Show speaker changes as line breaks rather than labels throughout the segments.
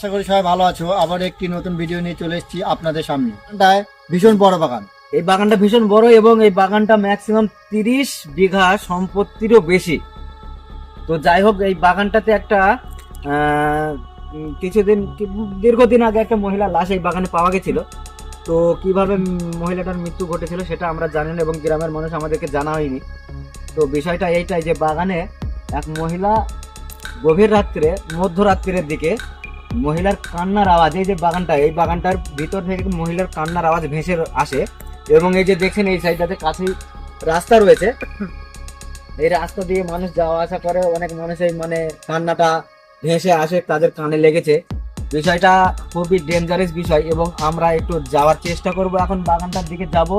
আশা করি সবাই ভালো আছো। আবার একটি নতুন ভিডিও নিয়ে চলে এসেছি আপনাদের সামনে। ভীষণ বড় বাগান।
এই বাগানটা ভীষণ বড় এবং এই বাগানটা ম্যাক্সিমাম তিরিশ বিঘা সম্পত্তিরও বেশি। তো যাই হোক, এই বাগানটাতে একটা কিছুদিন, দীর্ঘদিন আগে একটা মহিলা লাশ এই বাগানে পাওয়া গেছিল। তো কীভাবে মহিলাটার মৃত্যু ঘটেছিল সেটা আমরা জানি না এবং গ্রামের মানুষ আমাদেরকে জানা হয়নি। তো বিষয়টা এইটাই যে বাগানে এক মহিলা গভীর রাত্রে, মধ্যরাত্রের দিকে মহিলার কান্নার আওয়াজ, এই যে বাগানটা, এই বাগানটার ভিতর থেকে মহিলার কান্নার আওয়াজ ভেসে আসে এবং এই যে দেখেন এই সাইডটাতে কাছেই রাস্তা রয়েছে। এই রাস্তা দিয়ে মানুষ যাওয়া আসা করে, অনেক মানুষ এই মানে কান্নাটা ভেসে আসে, তাদের কানে লেগেছে। বিষয়টা খুবই ডেঞ্জারাস বিষয় এবং আমরা একটু যাওয়ার চেষ্টা করব। এখন বাগানটার দিকে যাব,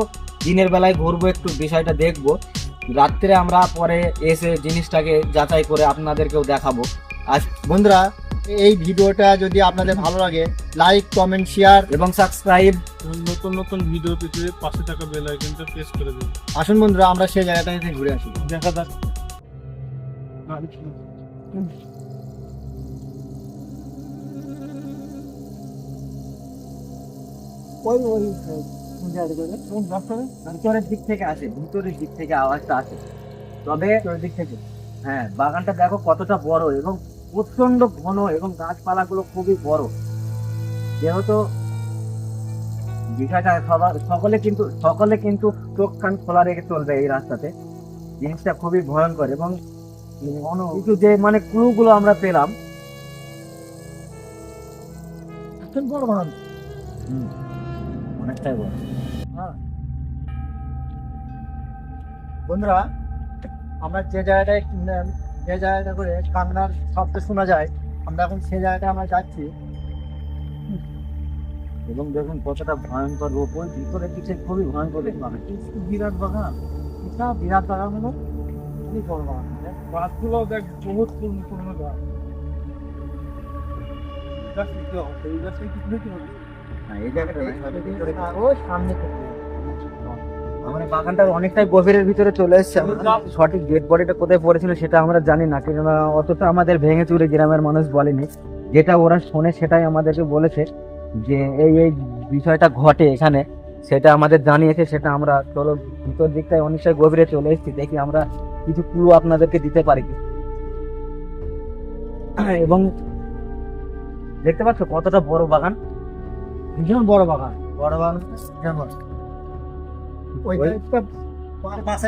দিনের বেলায় ঘুরবো, একটু বিষয়টা দেখব। রাত্রে আমরা পরে এসে জিনিসটাকে যাচাই করে আপনাদেরকেও দেখাবো। আজ
বন্ধুরা এই ভিডিওটা যদি আপনাদের ভালো লাগে লাইক কমেন্ট শেয়ার
এবং সাবস্ক্রাইব
নতুন নতুন ভিডিও পেতে পাশে থাকা বেল আইকনটা প্রেস করে দিন
আসুন বন্ধুরা আমরা সেই জায়গাটা থেকে ঘুরে আসি
দেখা যাক
ওই ওই ভিতরের দিক থেকে আসে ভিতরের দিক থেকে আওয়াজটা আসে তবে
দিক থেকে
হ্যাঁ বাগানটা দেখো কতটা বড় এবং প্রচণ্ড ঘন এবং গাছপালাগুলো খুবই বড়। যেহেতু বিষয়টা সবার সকলে কিন্তু সকলে কিন্তু চোখ কান খোলা রেখে চলবে এই রাস্তাতে। জিনিসটা খুবই ভয়ঙ্কর এবং কিছু যে মানে ক্লু গুলো আমরা পেলাম।
বড়
অনেকটাই বড়।
বন্ধুরা আমরা যে জায়গাটায় যে জায়গাটা করে কান্নার শব্দ শোনা যায় আমরা এখন সে জায়গাটায় আমরা যাচ্ছি।
এবং দেখুন কতটা ভয়ঙ্কর রূপ। ওই ভিতরের দিকে খুবই ভয়ঙ্কর বাগান।
বিরাট বাগান। এটা বিরাট বাগান হলো খুবই বড় বাগান।
গাছগুলো দেখ বহুত পুরনো পুরনো গাছ। এই কিছু
হ্যাঁ, জায়গাটা এইভাবে ভিতরে
আর ও সামনে থেকে।
আমরা বাগানটা অনেকটাই গভীরের ভিতরে চলে এসেছে। সঠিক ডেড বডিটা কোথায় পড়েছিল সেটা আমরা জানি না, কেননা অতটা আমাদের ভেঙে চুরে গ্রামের মানুষ বলেনি। যেটা ওরা শোনে সেটাই আমাদেরকে বলেছে যে এই এই বিষয়টা ঘটে এখানে, সেটা আমাদের জানিয়েছে, সেটা আমরা চলো ভিতর দিকটায় অনেকটাই গভীরে চলে এসেছি, দেখি আমরা কিছু ক্লু আপনাদেরকে দিতে পারি এবং দেখতে পাচ্ছ কতটা বড় বাগান?
ভীষণ বড় বাগান। বড় বাগান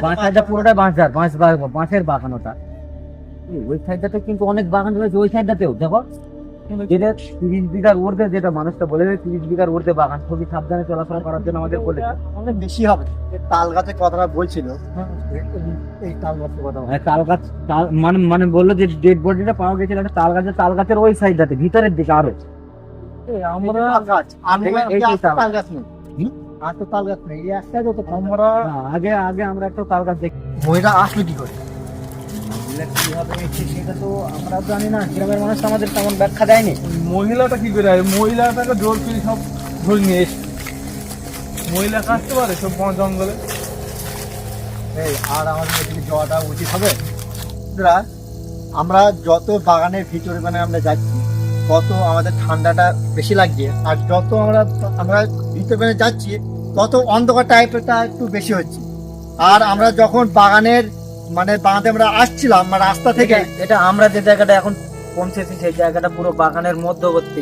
বাঁশ সাইডটা পুরোটাই বাঁশঝাড় বাঁশ বা- বাঁশের বাগান ওটা ওই সাইডটাতে কিন্তু অনেক বাগান রয়েছে ওই সাইডটাতেও দেখো। যেটা তিরিশ বিঘার ঊর্ধ্বে যেটা মানুষটা বলে দেয় তিরিশ বিঘার ঊর্ধ্বে বাগান খুবই সাবধানে চলাফেরা করার জন্য আমাদের বলেছে
অনেক বেশি হবে তাল গাছের কথাটা বলছিল। এই- এই তাল গাছের কথা
হ্যাঁ, তাল গাছ তাল মানে মানে বলল যে ডেড বডিটা পাওয়া গেছিল একটা তাল গাছের তাল গাছের ওই সাইডটাতে ভিতরের দিকে আরও।
আমরা গাছ
তাল
গাছ নেই। আর তো তাল গাছ নেই এই একটা যত
আমরা
আগে আগে আমরা একটা তাল গাছ দেখি।
মহিলা আসলো কি করে?
কীভাবে এসেছে সেটা তো আমরা জানি না গ্রামের মানুষ আমাদের তেমন ব্যাখ্যা দেয়নি।
মহিলাটা কি করে মহিলাটাকে জোর করে সব ধরে নিয়ে এসছে মহিলা কাটতে পারে সব বন জঙ্গলে?
এই আর আমাদের এদিকে যাওয়াটা উচিত হবে। আমরা যত বাগানের ভিতরে মানে আমরা যাচ্ছি তত আমাদের ঠান্ডাটা বেশি লাগছে আর যত আমরা আমরা ভিতরে যাচ্ছি তত অন্ধকার টাইপেরটা একটু বেশি হচ্ছে। আর আমরা যখন বাগানের মানে বাঁধে আমরা আসছিলাম মানে রাস্তা থেকে
এটা- এটা আমরা যে জায়গাটা এখন পৌঁছেছি সেই জায়গাটা পুরো বাগানের মধ্যবর্তী।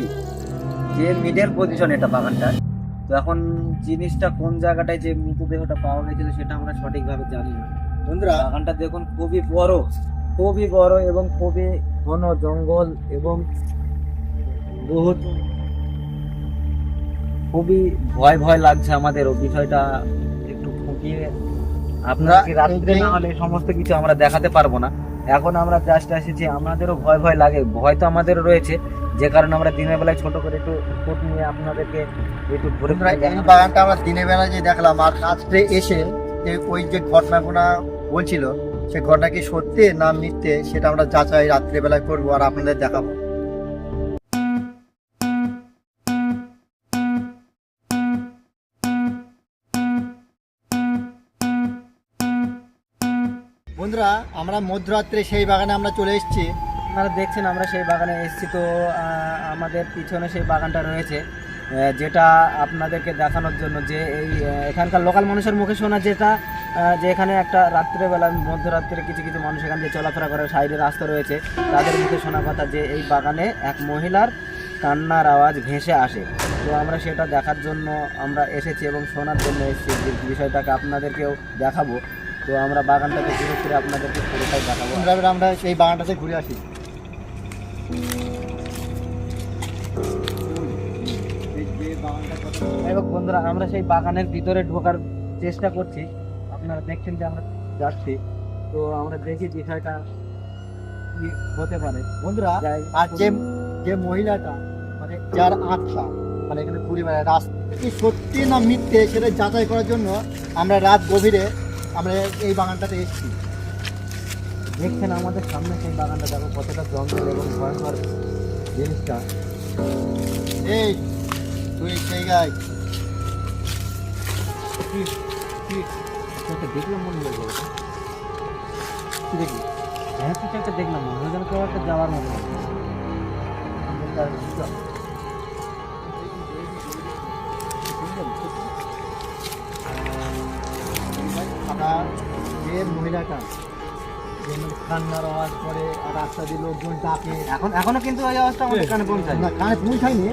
যে মিডল পজিশন এটা বাগানটা। তো এখন জিনিসটা কোন জায়গাটায় যে মৃতদেহটা পাওয়া গেছিল সেটা আমরা সঠিকভাবে জানি না।
বন্ধুরা
বাগানটা দেখুন খুবই বড় খুবই বড় এবং খুবই ঘন জঙ্গল এবং বহুত খুবই ভয় ভয় লাগছে আমাদের ও বিষয়টা একটু ফুটিয়ে আপনারা রাত্রে না হলে সমস্ত কিছু আমরা দেখাতে পারব না। এখন আমরা জাস্ট এসেছি আমাদেরও ভয় ভয় লাগে ভয় তো আমাদের রয়েছে। যে কারণে আমরা দিনের বেলায় ছোট করে একটু ফুট নিয়ে আপনাদেরকে একটু ঘুরে
এই বাগানটা আমরা দিনের বেলা যে দেখলাম আর রাত্রে এসে যে ওই যে ঘটনাগুলো বলছিল সে ঘটনা কি সত্যি না মিথ্যে সেটা আমরা যাচাই রাত্রেবেলায় করব আর আপনাদের দেখাবো। বন্ধুরা, আমরা মধ্যরাত্রে সেই বাগানে আমরা চলে এসেছি।
আপনারা দেখছেন, আমরা সেই বাগানে এসেছি। তো আমাদের পিছনে সেই বাগানটা রয়েছে যেটা আপনাদেরকে দেখানোর জন্য যে এই এখানকার লোকাল মানুষের মুখে শোনা যেটা যে এখানে একটা রাত্রেবেলা, মধ্যরাত্রে কিছু কিছু মানুষ এখান দিয়ে চলাফেরা করে, সাইডে রাস্তা রয়েছে। তাদের মুখে শোনা কথা যে এই বাগানে এক মহিলার কান্নার আওয়াজ ভেসে আসে। তো আমরা সেটা দেখার জন্য আমরা এসেছি এবং শোনার জন্য এসেছি। বিষয়টাকে আপনাদেরকেও দেখাবো। তো আমরা বাগানটাকে ঘুরে ফিরে আপনাদেরকে পুরোটাই দেখাবো।
আমরা সেই বাগানটাতে ঘুরে আসি। এই
হোক বন্ধুরা আমরা সেই বাগানের ভিতরে ঢোকার চেষ্টা করছি। আপনারা দেখছেন যে আমরা যাচ্ছি। তো আমরা দেখি বিষয়টা কি হতে পারে।
বন্ধুরা আর যে যে মহিলাটা মানে যার আত্মা মানে এখানে ঘুরে বেড়ায় রাস্তা সত্যি না মিথ্যে সেটা যাচাই করার জন্য আমরা রাত গভীরে আমরা এই বাগানটাতে এসেছি।
দেখছেন আমাদের সামনে সেই বাগানটা দেখো কতটা জঙ্গল এবং ভয়ঙ্কর জিনিসটা।
এই তুই সেই গাই
দেখলাম মনে হয়ে গেল
দেখি
হ্যাঁ কিছু একটা দেখলাম মনে হয় যেন কেউ একটা যাওয়ার মনে হয়
কান্নার আওয়াজ করে আর রাস্তা দিয়ে লোকজন ডাকে।
এখন এখনও কিন্তু ওই আওয়াজটা আমাদের কানে পৌঁছায়
না কানে পৌঁছায়নি।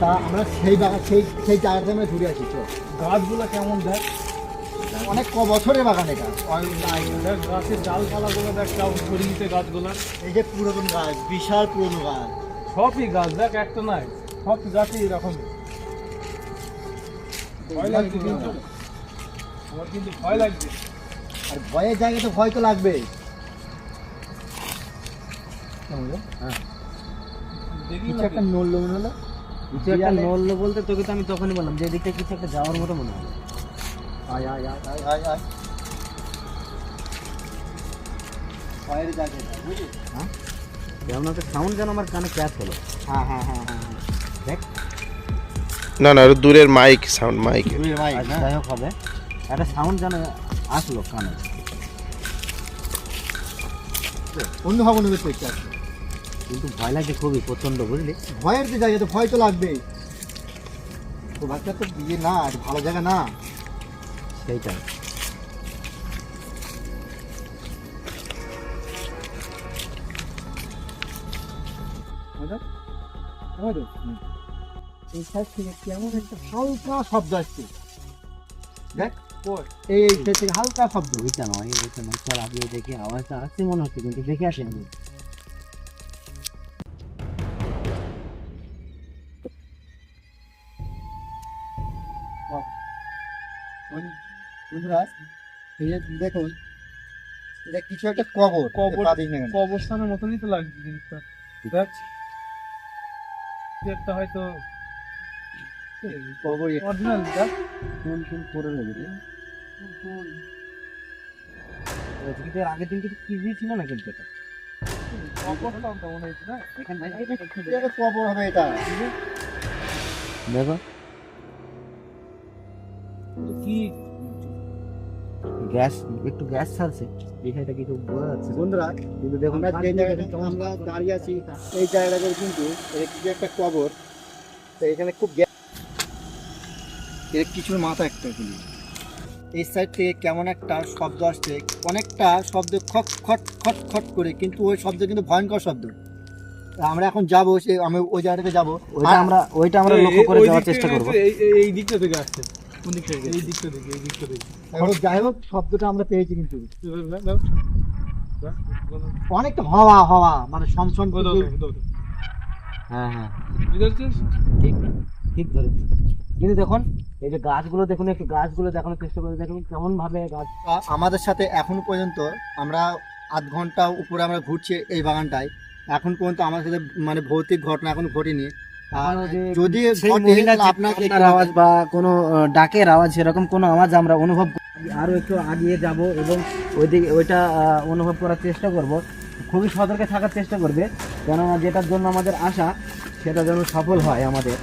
তা আমরা সেই বাগান সেই সেই জায়গাতে আমরা ঘুরে আসি তো
গাছগুলো কেমন দেখ?
অনেক ক বছরের বাগান এটা।
গাছের ডালপালাগুলো দেখ কেমন ছড়িয়েছে গাছগুলো।
এই যে পুরাতন গাছ বিশাল পুরনো গাছ।
সবই গাছ দেখ একটা নাই। সব গাছই এরকম। ভয় লাগছে কিন্তু। আমার কিন্তু ভয় লাগছে।
আর ভয়ের জায়গায় তো ভয় তো লাগবেই। কিছু একটা নড়লো মনে হলো?
কিছু একটা নড়লো বলতে তোকে তো আমি তখনই বললাম যে এদিকটা কিছু একটা যাওয়ার মতো মনে হয়
আয় আয় আয় আয় আয় আয়। ভয়ের জায়গা এটা, বুঝলি?
যেমন একটা সাউন্ড যেন আমার কানে ক্যাচ হলো।
হ্যাঁ হ্যাঁ হ্যাঁ হ্যাঁ
দেখ।
না না দূরের মাইক সাউন্ড মাইক
হ্যাঁ
যাই হোক হবে। একটা সাউন্ড যেন আসলো কানে।
অন্য ভাবে নেবে তো একটা
কিন্তু ভয় লাগছে খুবই প্রচণ্ড বুঝলি?
ভয়ের যে জায়গা তো ভয় তো লাগবেই। তো বাচ্চা তো ইয়ে না ভালো জায়গা না।
সেইটাই।
এই সাইড থেকে কেমন একটা হালকা শব্দ আসছে। দেখ? এই সাইড থেকে হালকা শব্দ।
ওইটা নয় ওইটা নয়। চল আগে দেখি আওয়াজটা আসছে মনে হচ্ছে কিন্তু দেখে আসি
বন্ধুরা এই যে দেখুন এটা কিছু একটা কবর
কবর।
কেন?
কবরস্থানের মতনই তো লাগছে জিনিসটা দেখ কি একটা হয়তো
কবর এটা।
অরিজিনাল দেখ
ফুল ফুল করে কিন্তু এর আগের দিন কিছু কিজি ছিল না কিন্তু এটা
কি কবর হবে এটা
দেখো
কি?
গ্যাস একটু গ্যাস ছাড়ছে। বিষয়টা কিছু বোঝা যাচ্ছে
বন্ধুরা
কিন্তু দেখুন
আমরা যে জায়গাটা আমরা দাঁড়িয়ে আছি এই জায়গাটা কিন্তু কিছু একটা কবর তো এখানে খুব গ্যা- এর কিছুর মাথা একটা কিন্তু। এই সাইড থেকে কেমন একটা শব্দ আসছে অনেকটা শব্দ খট খট খট খট করে কিন্তু ওই শব্দ কিন্তু ভয়ঙ্কর শব্দ। আমরা এখন যাব সে আমি ওই জায়গাটাতে যাব।
ওইটা আমরা ওইটা আমরা লক্ষ্য করে যাওয়ার চেষ্টা করব।
এই- এই- এই দিকটা থেকে আসছে।
কোন দিক থেকে
এই দিকটা থেকে এই দিকটা থেকে
যাই হোক শব্দটা আমরা পেয়েছি কিন্তু। অনেকটা হওয়া হওয়া মানে।
হ্যাঁ হ্যাঁ।
বুঝতে পারছিস?
ঠিক ঠিক ধরেছি কিন্তু দেখুন এই যে গাছগুলো দেখুন একটু গাছগুলো দেখানোর চেষ্টা করে দেখুন কেমন ভাবে গাছ
আমাদের সাথে এখন পর্যন্ত আমরা আধ ঘণ্টা উপরে আমরা ঘুরছি এই বাগানটায়। এখন পর্যন্ত আমার সাথে মানে ভৌতিক ঘটনা এখন ঘটেনি। যদি আপনাকে
আওয়াজ বা কোনো ডাকের আওয়াজ সেরকম কোনো আওয়াজ আমরা অনুভব করি। আরও একটু আগিয়ে যাব এবং ওইদিকে ওইটা অনুভব করার চেষ্টা করব। খুবই সতর্কে থাকার চেষ্টা করবে কেননা যেটার জন্য আমাদের আশা সেটা যেন সফল হয় আমাদের।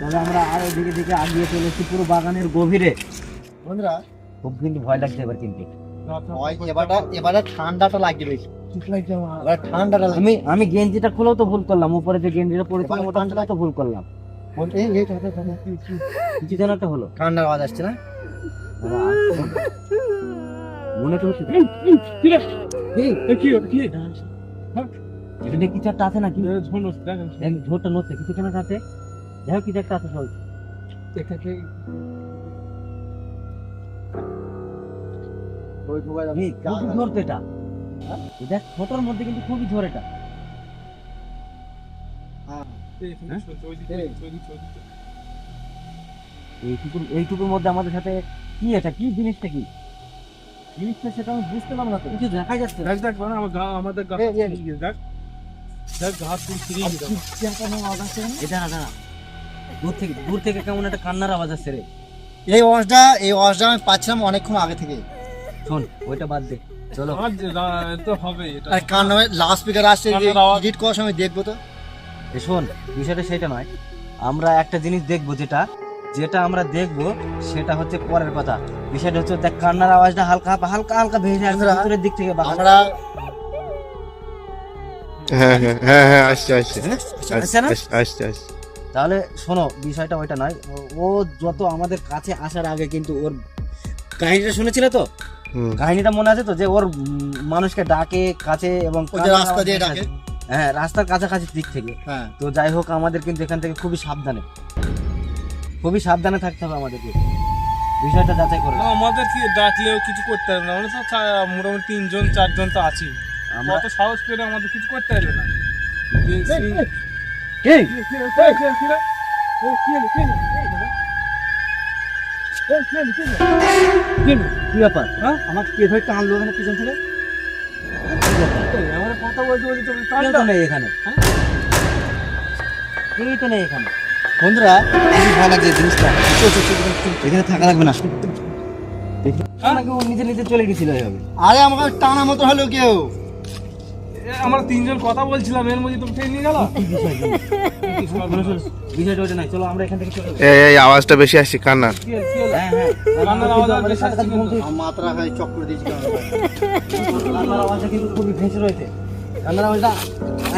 তবে আমরা আরও দিকে দিকে আগিয়ে চলেছি পুরো বাগানের গভীরে।
বন্ধুরা
খুব কিন্তু ভয় লাগছে এবার কিন্তু।
এবারটা এবারে ঠান্ডাটা লাগবে বেশি ঠান্ডাটা
আমি আমি গেঞ্জিটা খুলেও তো ভুল করলাম উপরে যে গেঞ্জিটা পরেছিলাম ওটা আমি তো ভুল করলাম।
ঠান্ডা ঠান্ডা।
কিছু যেন একটা হলো।
ঠান্ডার আওয়াজ আসছে না?
মনে তো হচ্ছে
কি রে? এ কি কি?
এখানে কিছু একটা আছে নাকি? দেখ ঝোরটা নড়ছে কিছু কেন আছে? যাই হোক কিছু একটা আছে সব
এটাকে
ওই মোবাইল
এই, খুবই এটা। দেখ ছোটর মধ্যে কিন্তু খুবই ঝোর এটা।
এখানে চলছে, ওইদিকে,
এই।
ওইদিকে, ওইদিকে।
এইটুকুর এইটুকুর মধ্যে আমাদের সাথে কি এটা? কি জিনিসটা কি? জিনিসটা সেটা আমি বুঝতে পারলাম না তো। কিছু দেখা যাচ্ছে?
দেখ দেখ মানে আমার গা আমাদের গা দেখ। দেখ গা পুরো ফিরিয়ে গেছে। আমার।
এটা না না দূর থেকে দূর থেকে কেমন একটা কান্নার আওয়াজ আসছে রে।
এই আওয়াজটা এই আওয়াজটা আমি পাচ্ছিলাম অনেকক্ষণ আগে থেকে
শোন ওইটা বাদ দে। চলো।
তো হবে এটা
আর কান লাউড স্পিকার আসছে
আওয়াজ।
এডিট করার সময় দেখব তো।
শোন বিষয়টা সেটা নয়। আমরা একটা জিনিস দেখব যেটা যেটা আমরা দেখব সেটা হচ্ছে পরের কথা। বিষয়টা হচ্ছে দেখ কান্নার আওয়াজটা হালকা হালকা হালকা ভেসে আসছে ভিতরের দিক থেকে।
আমরা
হ্যাঁ হ্যাঁ হ্যাঁ হ্যাঁ আসছে আসছে।
আসছে
আসছে আসছে আসছে
তাহলে শোনো বিষয়টা ওইটা নয়। ও- যত আমাদের কাছে আসার আগে কিন্তু ওর কাহিনীটা শুনেছিলে তো? কাহিনীটা মনে আছে তো যে ওর মানুষকে ডাকে কাছে এবং
রাস্তা দিয়ে ডাকে
হ্যাঁ রাস্তার কাছাকাছি দিক থেকে
হ্যাঁ
তো যাই হোক আমাদের কিন্তু এখান থেকে খুবই সাবধানে খুবই সাবধানে থাকতে হবে আমাদেরকে বিষয়টা যাচাই করে
না, আমাদের কি ডাকলেও কিছু করতে পারবে না আমরা তো মোটামুটি তিনজন চারজন তো আছি
আমরা
কত সাহস করে আমাদের কিছু করতে পারবে না কি? কি
ব্যাপার?
হ্যাঁ?
আমার কে ধরে টানলো এখানে পিছন থেকে?
এই, কথা বলতে বলতে তোকে
কেউ তো নেই এখানে। কেউই তো নেই এখানে।
বন্ধুরা
খুবই লাগছে জিনিসটা। চল। এখানে থাকা লাগবে না। ও নিজে নিজে চলে গেছিল
আরে আমাকে টানা মতো হলো কেউ।
আমরা তিনজন কথা বলছিলাম এর মধ্যে ঠেলে নিয়ে গেল?
বিষয়টা ওটা নাই চলো আমরা এখান থেকে চলে
এই এই আওয়াজটা বেশি আসছে?
হ্যাঁ হ্যাঁ।
কান্নার
কিন্তু
আওয়াজ বেশি আসছে
সাথে বন্ধু
আমার মাত্রা খাই চক্কর দিয়েছি
কান্নার আওয়াজটা কিন্তু খুবই ভেসে রয়েছে। কান্নার আওয়াজটা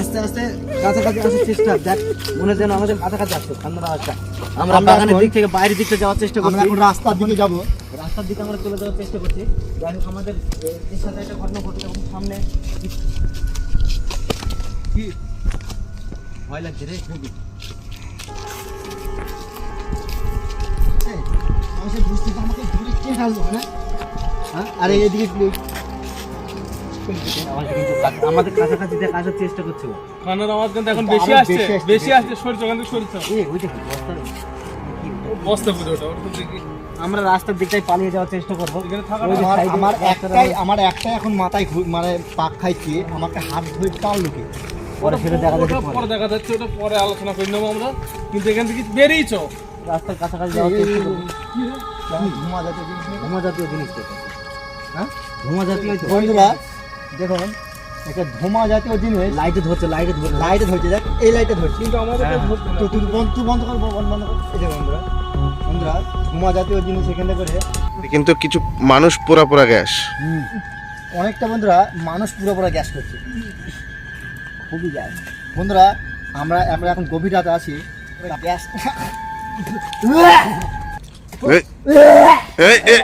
আস্তে আস্তে কাছাকাছি আসার চেষ্টা দেখ মনে যেন আমাদের কাছাকাছি আসছে কান্নার আওয়াজটা। আমরা বাগানের দিক থেকে বাইরের দিকটা যাওয়ার চেষ্টা করছি।
এখন রাস্তার দিকে যাব।
রাস্তার দিকে আমরা চলে যাওয়ার চেষ্টা করছি। যাই হোক আমাদের এর সাথে একটা ঘটনা ঘটছে এবং সামনে
কি?
ভয় লাগছে রে খুবই।
এই, বুঝতে আমাকে ধরে কে টানলো, হ্যাঁ? হ্যাঁ? আরে এদিকে
আমাদের কাছাকাছি দেখ আসার চেষ্টা করছে
আওয়াজ কিন্তু এখন বেশি আসছে
বেশি আসছে,
ওখান থেকে বস্তা দেখি
আমরা রাস্তার দিকটাই পালিয়ে যাওয়ার চেষ্টা করব।
আমার একটাই আমার একটাই এখন মাথায় ঘুর- মানে পাক খাইছে আমাকে হাত ধরে টানলো কে
পরে সেটা দেখা যাচ্ছে
পরে। দেখা যাচ্ছে ওটা পরে আলোচনা করে নেব আমরা। কিন্তু এখান থেকে বেরিয়েছ?
রাস্তার কাছাকাছি যাওয়ার চেষ্টা করব।
ধোঁয়া জাতীয় জিনিস
ধোঁয়া জাতীয় জিনিস
হ্যাঁ?
ধোঁয়া জাতীয়
বন্ধুরা দেখুন একটা ধোঁয়া জাতীয় জিনিস
লাইটে ধরছে লাইটে ধরছে।
লাইটে ধরছে দেখ এই লাইটে ধরছে।
কিন্তু আমাদের
হ্যাঁ।
তুই বন্ধ কর বন্ধ কর। এই বন্ধুরা বন্ধুরা ধোঁয়া জাতীয় জিনিস এখানে করে।
কিন্তু কিছু মানুষ পোড়া পোড়া গ্যাস।
অনেকটা বন্ধুরা মানুষ পুরো পুরো গ্যাস করছে।
খুবই যায়
বন্ধুরা আমরা আমরা এখন গভীর রাতে আছি। গ্যাস।
এই, এই, এই,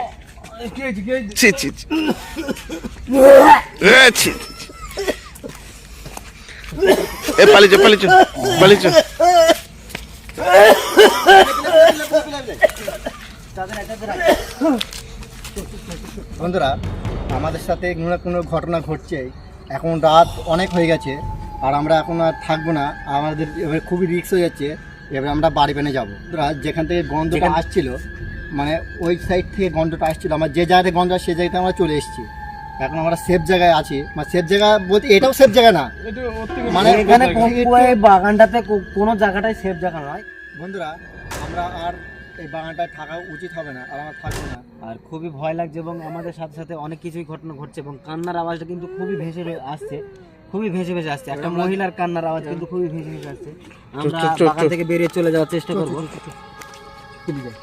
বন্ধুরা আমাদের সাথে কোনো না কোনো ঘটনা ঘটছে। এখন রাত অনেক হয়ে গেছে আর আমরা এখন আর থাকব না। আমাদের এবার খুবই রিস্ক হয়ে যাচ্ছে এবার আমরা বাড়ি বেনে যাব। যেখান থেকে গন্ধটা আসছিল মানে ওই সাইড থেকে গন্ধটা আসছিল। আমার যে জায়গাতে গন্ধ সেই জায়গাতে আমরা চলে এসেছি। এখন আমরা সেফ জায়গায় আছি। মানে সেফ জায়গা বলতে এটাও সেফ জায়গা না। মানে
এখানে বাগানটাতে কোনো জায়গাটাই সেফ জায়গা নয়।
বন্ধুরা আমরা আর এই বাগানটায় থাকা উচিত হবে না আর আমার থাকব না।
আর খুবই ভয় লাগছে এবং আমাদের সাথে সাথে অনেক কিছুই ঘটনা ঘটছে এবং কান্নার আওয়াজটা কিন্তু খুবই ভেসে আসছে। খুবই ভেসে ভেসে আসছে। একটা মহিলার কান্নার আওয়াজ কিন্তু খুবই ভেসে ভেসে আসছে। আমরা বাগান থেকে বেরিয়ে চলে যাওয়ার চেষ্টা করব।
খুবই যায়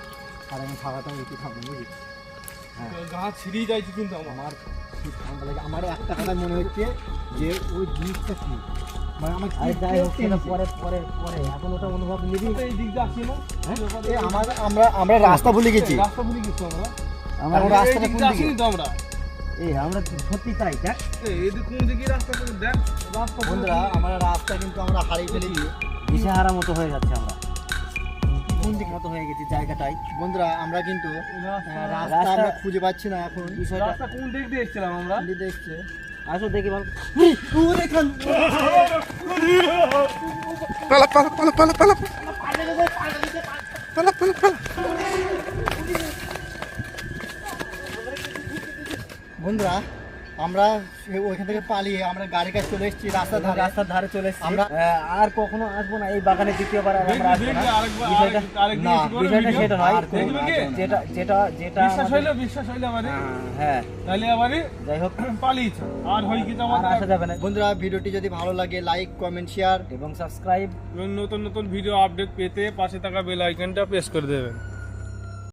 আর আমি থাকাটা উচিত হবে বুঝলি?
গা ছিঁড়িয়ে যাইছে কিন্তু আমার।
আমার খুব ঠান্ডা লাগে। আমার একটা কথা মনে হচ্ছে যে ওই জিনিসটা কি? আমার
আরে
কি
যাই হোক সেটা
টেনশন।
পরে পরে পরে। এখন ওটা অনুভব নিবি।
তো এই দিক দিয়ে আসি না
এ, আমার আমরা আমরা রাস্তা ভুলে গেছি।
রাস্তা ভুলে গেছি আমরা।
আমরা
এখন
এই
রাস্তাটা কোন দিকে?
তো আমরা।
এই আমরা সত্যি তাই দেখ।
কোন দিকে রাস্তা করে দেখ। রাস্তা
বন্ধুরা আমরা রাস্তা কিন্তু আমরা হারিয়ে ফেলেছি।
দিশেহারা মতো হয়ে যাচ্ছে আমরা। কোন দিক মতো হয়ে গেছি জায়গাটাই?
বন্ধুরা আমরা কিন্তু
রাস্তা
আমরা খুঁজে পাচ্ছি না এখন।
বিষয়টা
রাস্তা কোন দিক দিয়ে এসেছিলাম আমরা?
দেখছে
আসো দেখি ভালো
পালা পালা পালা পালা পালা। পালা পালা পালা।
বন্ধুরা আমরা সে- ওইখান থেকে পালিয়ে আমরা গাড়ি কাছে চলে এসেছি রাস্তার ধারে।
রাস্তার ধারে চলে এসেছি।
আমরা-
আর কখনো আসব না এই বাগানে দ্বিতীয়বার আর আমরা আসব না। বিষয়টা
না,
বিষয়টা সেটা নয়? যেটা যেটা যেটা
বিশ্বাস হইল বিশ্বাস হইল আমারে
আহ, হ্যাঁ।
তাহলে আমারে
যাই হোক।
পালিয়েছে। আর হই কি তোমার
আসা যাবে না।
বন্ধুরা ভিডিওটি যদি ভালো লাগে লাইক কমেন্ট শেয়ার
এবং সাবস্ক্রাইব
নতুন নতুন ভিডিও আপডেট পেতে পাশে থাকা বেল আইকনটা প্রেস করে দেবেন।